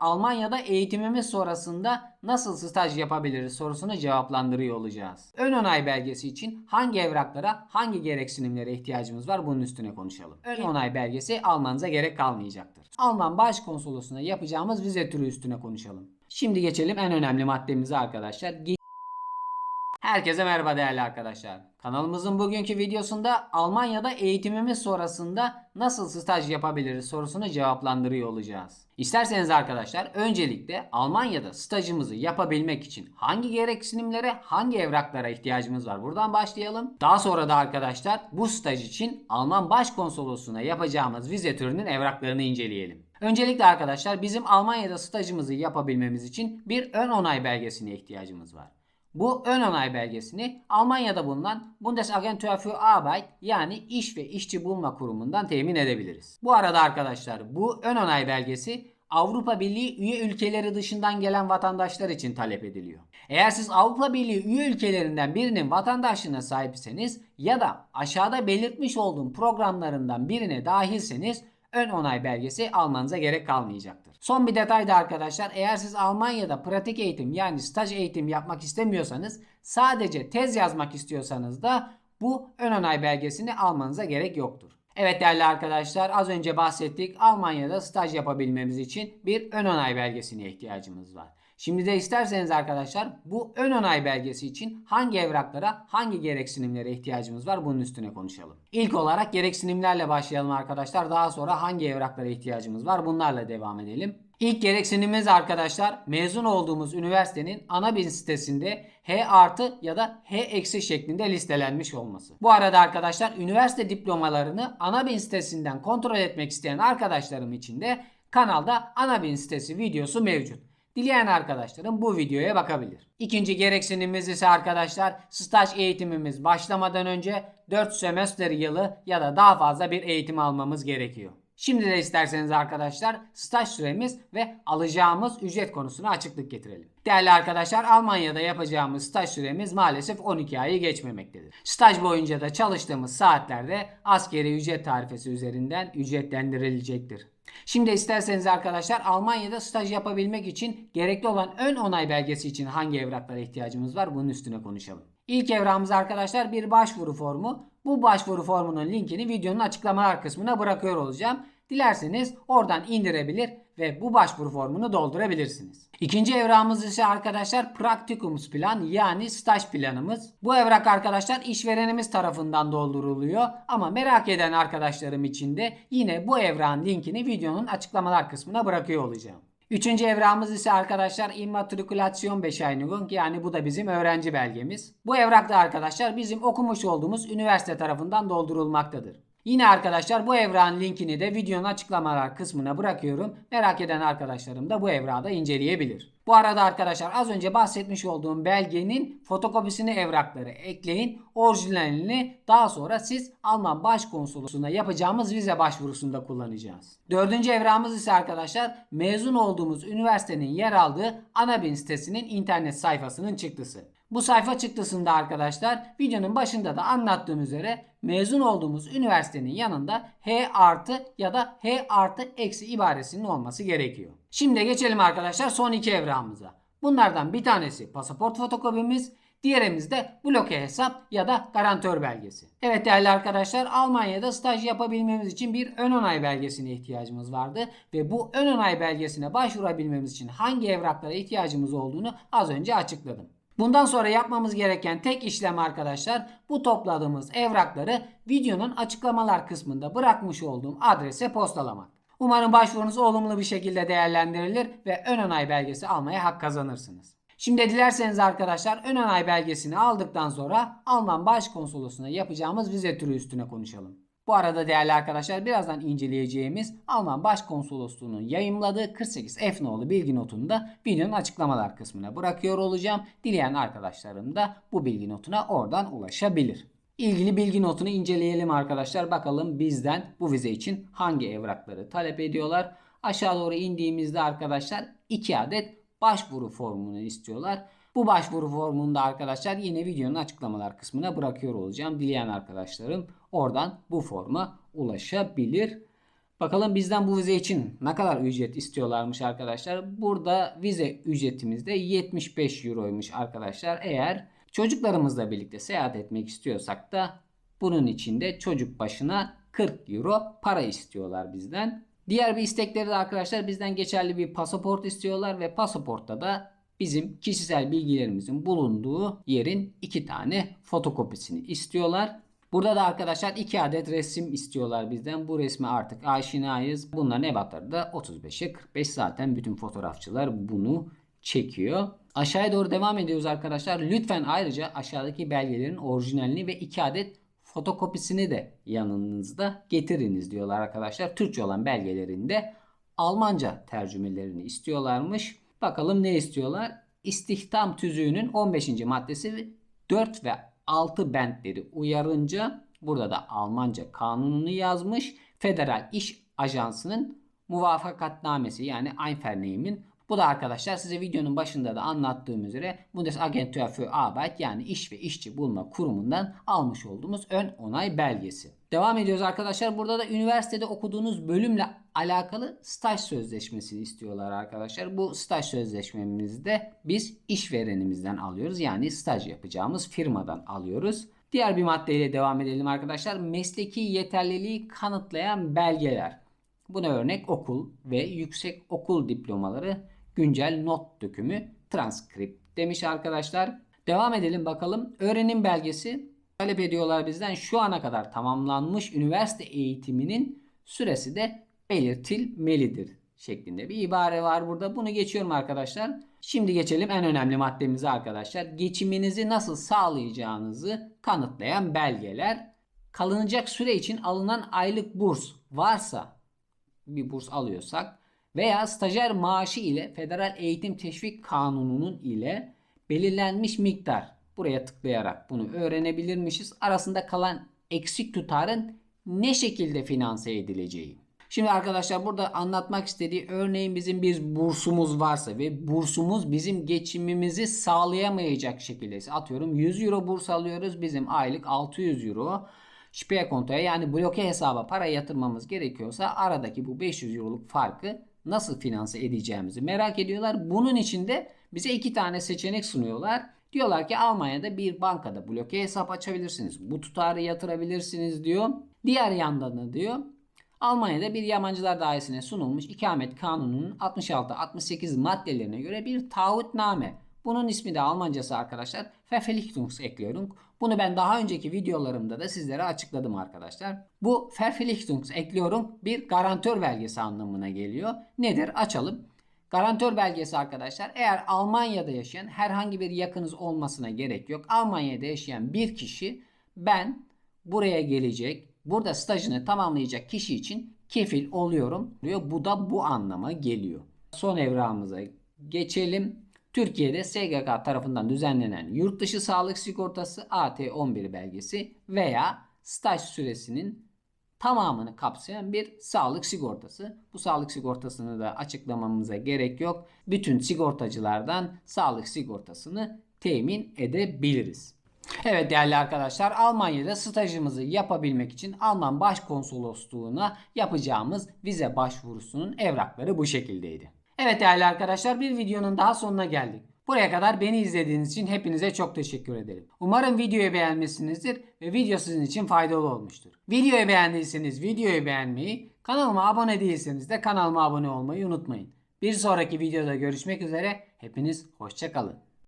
Almanya'da eğitimimiz sonrasında nasıl staj yapabiliriz sorusunu cevaplandırıyor olacağız. Ön onay belgesi için hangi evraklara, hangi gereksinimlere ihtiyacımız var bunun üstüne konuşalım. Ön onay belgesi almanıza gerek kalmayacaktır. Alman Başkonsolosluğu'na yapacağımız vize türü üstüne konuşalım. Şimdi geçelim en önemli maddemize arkadaşlar. Herkese merhaba değerli arkadaşlar. Kanalımızın bugünkü videosunda Almanya'da eğitimimiz sonrasında nasıl staj yapabiliriz sorusunu cevaplandırıyor olacağız. İsterseniz arkadaşlar öncelikle Almanya'da stajımızı yapabilmek için hangi gereksinimlere, hangi evraklara ihtiyacımız var buradan başlayalım. Daha sonra da arkadaşlar bu staj için Alman Başkonsolosluğu'na yapacağımız vize türünün evraklarını inceleyelim. Öncelikle arkadaşlar bizim Almanya'da stajımızı yapabilmemiz için bir ön onay belgesine ihtiyacımız var. Bu ön onay belgesini Almanya'da bulunan Bundesagentur für Arbeit yani İş ve İşçi Bulma Kurumu'ndan temin edebiliriz. Bu arada arkadaşlar bu ön onay belgesi Avrupa Birliği üye ülkeleri dışından gelen vatandaşlar için talep ediliyor. Eğer siz Avrupa Birliği üye ülkelerinden birinin vatandaşlığına sahipseniz ya da aşağıda belirtmiş olduğum programlarından birine dahilseniz ön onay belgesi almanıza gerek kalmayacaktır. Son bir detay da arkadaşlar eğer siz Almanya'da pratik eğitim yani staj eğitim yapmak istemiyorsanız sadece tez yazmak istiyorsanız da bu ön onay belgesini almanıza gerek yoktur. Evet değerli arkadaşlar az önce bahsettik Almanya'da staj yapabilmemiz için bir ön onay belgesine ihtiyacımız var. Şimdi de isterseniz arkadaşlar bu ön onay belgesi için hangi evraklara, hangi gereksinimlere ihtiyacımız var bunun üstüne konuşalım. İlk olarak gereksinimlerle başlayalım arkadaşlar. Daha sonra hangi evraklara ihtiyacımız var bunlarla devam edelim. İlk gereksinimimiz arkadaşlar mezun olduğumuz üniversitenin ana bin sitesinde H artı ya da H eksi şeklinde listelenmiş olması. Bu arada arkadaşlar üniversite diplomalarını ana bin sitesinden kontrol etmek isteyen arkadaşlarım için de kanalda ana bin sitesi videosu mevcut. Dileyen arkadaşlarım bu videoya bakabilir. İkinci gereksinimimiz ise arkadaşlar staj eğitimimiz başlamadan önce 4 semester yılı ya da daha fazla bir eğitim almamız gerekiyor. Şimdi de isterseniz arkadaşlar staj süremiz ve alacağımız ücret konusuna açıklık getirelim. Değerli arkadaşlar Almanya'da yapacağımız staj süremiz maalesef 12 ayı geçmemektedir. Staj boyunca da çalıştığımız saatlerde askeri ücret tarifesi üzerinden ücretlendirilecektir. Şimdi isterseniz arkadaşlar Almanya'da staj yapabilmek için gerekli olan ön onay belgesi için hangi evraklara ihtiyacımız var bunun üstüne konuşalım. İlk evrağımız arkadaşlar bir başvuru formu. Bu başvuru formunun linkini videonun açıklamalar kısmına bırakıyor olacağım. Dilerseniz oradan indirebilir ve bu başvuru formunu doldurabilirsiniz. İkinci evrağımız ise arkadaşlar Practicums plan yani staj planımız. Bu evrak arkadaşlar işverenimiz tarafından dolduruluyor ama merak eden arkadaşlarım için de yine bu evrağın linkini videonun açıklamalar kısmına bırakıyor olacağım. Üçüncü evrağımız ise arkadaşlar immatrikulasyon Bescheinigung yani bu da bizim öğrenci belgemiz. Bu evrak da arkadaşlar bizim okumuş olduğumuz üniversite tarafından doldurulmaktadır. Yine arkadaşlar bu evrağın linkini de videonun açıklamalar kısmına bırakıyorum. Merak eden arkadaşlarım da bu evrağı da inceleyebilir. Bu arada arkadaşlar az önce bahsetmiş olduğum belgenin fotokopisini evrakları ekleyin. Orijinalini daha sonra siz Alman Başkonsolosluğu'na yapacağımız vize başvurusunda kullanacağız. Dördüncü evrağımız ise arkadaşlar mezun olduğumuz üniversitenin yer aldığı Anabin sitesinin internet sayfasının çıktısı. Bu sayfa çıktısında arkadaşlar videonun başında da anlattığım üzere mezun olduğumuz üniversitenin yanında H artı ya da H artı eksi ibaresinin olması gerekiyor. Şimdi geçelim arkadaşlar son iki evrağımıza. Bunlardan bir tanesi pasaport fotokopimiz, diğerimiz de bloke hesap ya da garantör belgesi. Evet değerli arkadaşlar Almanya'da staj yapabilmemiz için bir ön onay belgesine ihtiyacımız vardı ve bu ön onay belgesine başvurabilmemiz için hangi evraklara ihtiyacımız olduğunu az önce açıkladım. Bundan sonra yapmamız gereken tek işlem arkadaşlar bu topladığımız evrakları videonun açıklamalar kısmında bırakmış olduğum adrese postalamak. Umarım başvurunuz olumlu bir şekilde değerlendirilir ve ön onay belgesi almaya hak kazanırsınız. Şimdi dilerseniz arkadaşlar ön onay belgesini aldıktan sonra Alman Başkonsolosluğu'na yapacağımız vize türü üstüne konuşalım. Bu arada değerli arkadaşlar birazdan inceleyeceğimiz Alman Başkonsolosluğu'nun yayımladığı 48 F nolu bilgi notunu da videonun açıklamalar kısmına bırakıyor olacağım. Dileyen arkadaşlarım da bu bilgi notuna oradan ulaşabilir. İlgili bilgi notunu inceleyelim arkadaşlar. Bakalım bizden bu vize için hangi evrakları talep ediyorlar. Aşağı doğru indiğimizde arkadaşlar 2 adet başvuru formunu istiyorlar. Bu başvuru formunu da arkadaşlar yine videonun açıklamalar kısmına bırakıyor olacağım. Dileyen arkadaşlarım oradan bu forma ulaşabilir. Bakalım bizden bu vize için ne kadar ücret istiyorlarmış arkadaşlar. Burada vize ücretimiz de 75 euroymuş arkadaşlar. Eğer çocuklarımızla birlikte seyahat etmek istiyorsak da bunun için de çocuk başına 40 euro para istiyorlar bizden. Diğer bir istekleri de arkadaşlar bizden geçerli bir pasaport istiyorlar ve pasaportta da bizim kişisel bilgilerimizin bulunduğu yerin iki tane fotokopisini istiyorlar. Burada da arkadaşlar iki adet resim istiyorlar bizden. Bu resme artık aşinayız. Bunların ebatları da 35'e 45 zaten bütün fotoğrafçılar bunu çekiyor. Aşağıya doğru devam ediyoruz arkadaşlar. Lütfen ayrıca aşağıdaki belgelerin orijinalini ve iki adet fotokopisini de yanınızda getiriniz diyorlar arkadaşlar. Türkçe olan belgelerinde Almanca tercümelerini istiyorlarmış. Bakalım ne istiyorlar? İstihdam tüzüğünün 15. maddesi 4 ve 6 bentleri uyarınca burada da Almanca kanununu yazmış. Federal İş Ajansı'nın muvafakatnamesi yani Einvernehm'in bu da arkadaşlar size videonun başında da anlattığım üzere Bundesagentur für Arbeit yani iş ve işçi bulma kurumundan almış olduğumuz ön onay belgesi. Devam ediyoruz arkadaşlar. Burada da üniversitede okuduğunuz bölümle alakalı staj sözleşmesini istiyorlar arkadaşlar. Bu staj sözleşmemizi de biz işverenimizden alıyoruz. Yani staj yapacağımız firmadan alıyoruz. Diğer bir maddeyle devam edelim arkadaşlar. Mesleki yeterliliği kanıtlayan belgeler. Buna örnek okul ve yüksek okul diplomaları, güncel not dökümü, transkript demiş arkadaşlar. Devam edelim bakalım. Öğrenim belgesi talep ediyorlar bizden. Şu ana kadar tamamlanmış üniversite eğitiminin süresi de belirtilmelidir şeklinde bir ibare var burada. Bunu geçiyorum arkadaşlar. Şimdi geçelim en önemli maddemize arkadaşlar. Geçiminizi nasıl sağlayacağınızı kanıtlayan belgeler. Kalınacak süre için alınan aylık burs varsa bir burs alıyorsak veya stajyer maaşı ile Federal Eğitim Teşvik Kanunu'nun ile belirlenmiş miktar buraya tıklayarak bunu öğrenebilirmişiz. Arasında kalan eksik tutarın ne şekilde finanse edileceği. Şimdi arkadaşlar burada anlatmak istediği örneğin bizim bir bursumuz varsa ve bursumuz bizim geçimimizi sağlayamayacak şekilde atıyorum 100 euro burs alıyoruz bizim aylık 600 euro şüpheye kontoya yani bloke hesaba para yatırmamız gerekiyorsa aradaki bu 500 euroluk farkı nasıl finanse edeceğimizi merak ediyorlar. Bunun için de bize iki tane seçenek sunuyorlar. Diyorlar ki Almanya'da bir bankada bloke hesap açabilirsiniz. Bu tutarı yatırabilirsiniz diyor. Diğer yandan da diyor Almanya'da bir yabancılar dairesine sunulmuş ikamet kanununun 66-68 maddelerine göre bir taahhütname. Bunun ismi de Almancası arkadaşlar Verpflichtungserklärung. Bunu ben daha önceki videolarımda da sizlere açıkladım arkadaşlar. Bu Verpflichtungserklärung bir garantör belgesi anlamına geliyor. Nedir? Açalım. Garantör belgesi arkadaşlar eğer Almanya'da yaşayan herhangi bir yakınız olmasına gerek yok. Almanya'da yaşayan bir kişi ben buraya gelecek, burada stajını tamamlayacak kişi için kefil oluyorum diyor. Bu da bu anlama geliyor. Son evrağımıza geçelim. Türkiye'de SGK tarafından düzenlenen yurt dışı sağlık sigortası AT11 belgesi veya staj süresinin tamamını kapsayan bir sağlık sigortası. Bu sağlık sigortasını da açıklamamıza gerek yok. Bütün sigortacılardan sağlık sigortasını temin edebiliriz. Evet değerli arkadaşlar Almanya'da stajımızı yapabilmek için Alman Başkonsolosluğuna yapacağımız vize başvurusunun evrakları bu şekildeydi. Evet değerli arkadaşlar bir videonun daha sonuna geldik. Buraya kadar beni izlediğiniz için hepinize çok teşekkür ederim. Umarım videoyu beğenmişsinizdir ve video sizin için faydalı olmuştur. Videoyu beğendiyseniz videoyu beğenmeyi, kanalıma abone değilseniz de kanalıma abone olmayı unutmayın. Bir sonraki videoda görüşmek üzere. Hepiniz hoşçakalın.